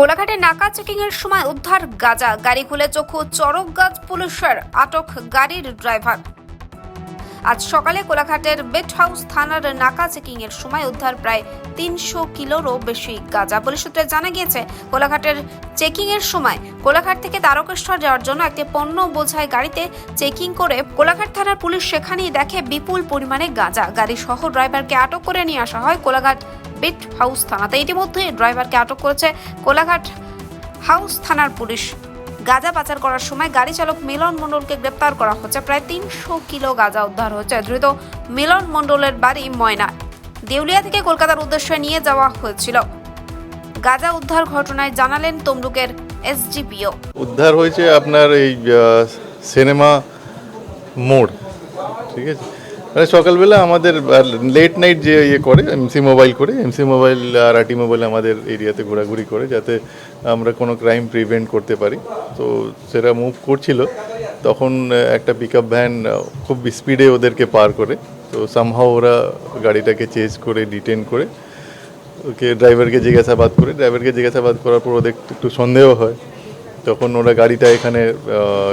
কোলাঘাটে নাকা চেকিং এর সময় উদ্ধার গাজা। গাড়ি খুলে চক্ষু চরক গাছ পুলিশের আটক গাড়ির ড্রাইভার। আজ সকালে কোলাঘাটের বেট হাউস থানার নাকা চেকিং এর সময় উদ্ধার প্রায় তিনশো কিলোরও বেশি গাঁজা। পুলিশ সূত্রে জানা গিয়েছে, কোলাঘাটের চেকিং এর সময় কোলাঘাট থেকে তারকেশ্বর যাওয়ার জন্য একটি পণ্য বোঝায় গাড়িতে চেকিং করে কোলাঘাট থানার পুলিশ সেখানেই দেখে বিপুল পরিমাণে গাঁজা। গাড়ি সহ ড্রাইভারকে আটক করে নিয়ে আসা হয় কোলাঘাট বেট হাউস থানাতে ইতিমধ্যে ড্রাইভারকে আটক করেছে কোলাঘাট হাউস থানার পুলিশ। গাঁজা পাচার করার সময় গাড়ি চালক মিলন মণ্ডলকে গ্রেপ্তার করা হচ্ছে। প্রায় তিনশো কিলো গাঁজা উদ্ধার হচ্ছে ধৃত মিলন মণ্ডলের বাড়ি ময়না। দেউলিয়া থেকে কলকাতার উদ্দেশ্যে নিয়ে যাওয়া হয়েছিল। গাঁজা উদ্ধার ঘটনায় জানালেন তমলুকের এসজিপিও। উদ্ধার হয়েছে আপনার এই সিনেমা মোড়। ঠিক আছে? মানে সকালবেলা আমাদের লেট নাইট যে ইয়ে করে এমসি মোবাইল করে এমসি মোবাইল আর আটি মোবাইল আমাদের এরিয়াতে ঘোরাঘুরি করে, যাতে আমরা কোনো ক্রাইম প্রিভেন্ট করতে পারি। তো সেটা মুভ করছিল। তখন একটা পিক ভ্যান খুব স্পিডে ওদেরকে পার করে। তো সামহাও ওরা গাড়িটাকে চেজ করে ডিটেন করে, ওকে ড্রাইভারকে জিজ্ঞাসাবাদ করে। ড্রাইভারকে জিজ্ঞাসাবাদ করার পর ওদের একটু সন্দেহ হয়। তখন ওরা গাড়িটা এখানে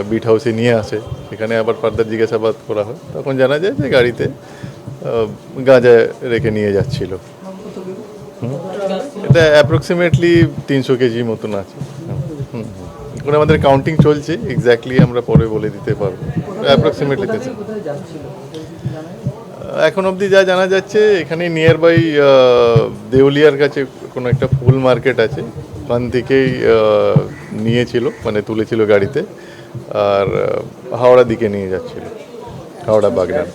বিট হাউসে নিয়ে আসে। সেখানে আবার ফার্দার জিজ্ঞাসাবাদ করা হয়। তখন জানা যায় যে গাড়িতে গাঁজা রেখে নিয়ে যাচ্ছিল। এটা অ্যাপ্রক্সিমেটলি তিনশো কেজি মতন আছে। এখন আমাদের কাউন্টিং চলছে। এক্স্যাক্টলি আমরা পরে বলে দিতে পারব। অ্যাপ্রক্সিমেটলি তিনশো। এখন অবধি যা জানা যাচ্ছে এখানে নিয়ার বাই দেউলিয়ার কাছে কোনো একটা ফুল মার্কেট আছে। ওখান থেকেই নিয়েছিল মানে তুলেছিল গাড়িতে আর হাওড়া দিকে নিয়ে যাচ্ছিল হাওড়া বাগনান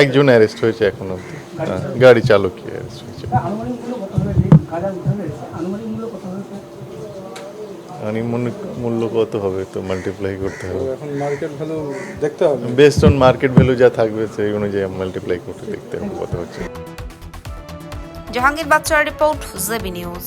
একজন অ্যারেস্ট হয়েছে এখন অবধি। হ্যাঁ, গাড়ি চালকই অ্যারেস্ট হয়েছে। আনুমানিক মূল্য কত হবে? গাঁজা উদ্ধার হয়েছে আনুমানিক মূল্য কত হবে আনুমানিক মূল্য কত হবে তো মাল্টিপ্লাই করতে হবে। এখন মার্কেট ভ্যালু দেখতে হবে। বেস্ট অন মার্কেট ভ্যালু যা থাকবে সেই অনুযায়ী মাল্টিপ্লাই করতে দেখতে হবে কত হচ্ছে। জাহাঙ্গীর বাচ্চার report JB news.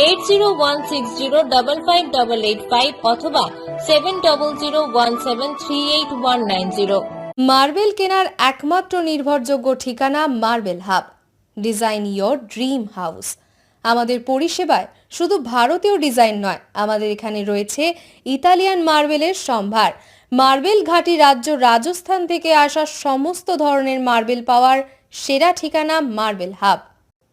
eight zero one six zero double five double eight five অথবা seven double zero one seven three eight one nine zero marble কেনার একমাত্র নির্ভরযোগ্য ঠিকানা marble hub. Design your dream house. আমাদের পরিষেবায় শুধু ভারতীয় ডিজাইন নয়, আমাদের এখানে রয়েছে ইতালিয়ান মার্বেলের সম্ভার। মার্বেল ঘাটি রাজ্য রাজস্থান থেকে আসা সমস্ত ধরনের মার্বেল পাওয়ার সেরা ঠিকানা marble hub.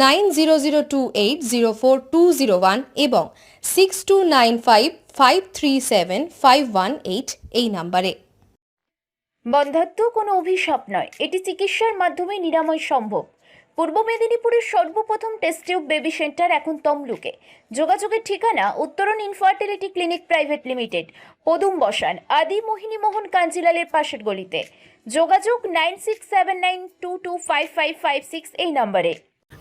Nine zero zero two eight zero four two zero one এবং six two nine five five three seven five one eight এই নাম্বারে। বন্ধাত্ম কোনো অভিশাপ নয়। এটি চিকিৎসার মাধ্যমে নিরাময় সম্ভব। পূর্ব মেদিনীপুরের সর্বপ্রথম টেস্ট টিউব বেবি সেন্টার এখন তমলুকে। যোগাযোগের ঠিকানা উত্তরণ ইনফার্টিলিটি ক্লিনিক প্রাইভেট লিমিটেড পদুম বসান আদি মোহিনী মোহন কাঞ্জিলালের পাশের গলিতে। যোগাযোগ nine six seven nine two two five five five six এই নম্বরে।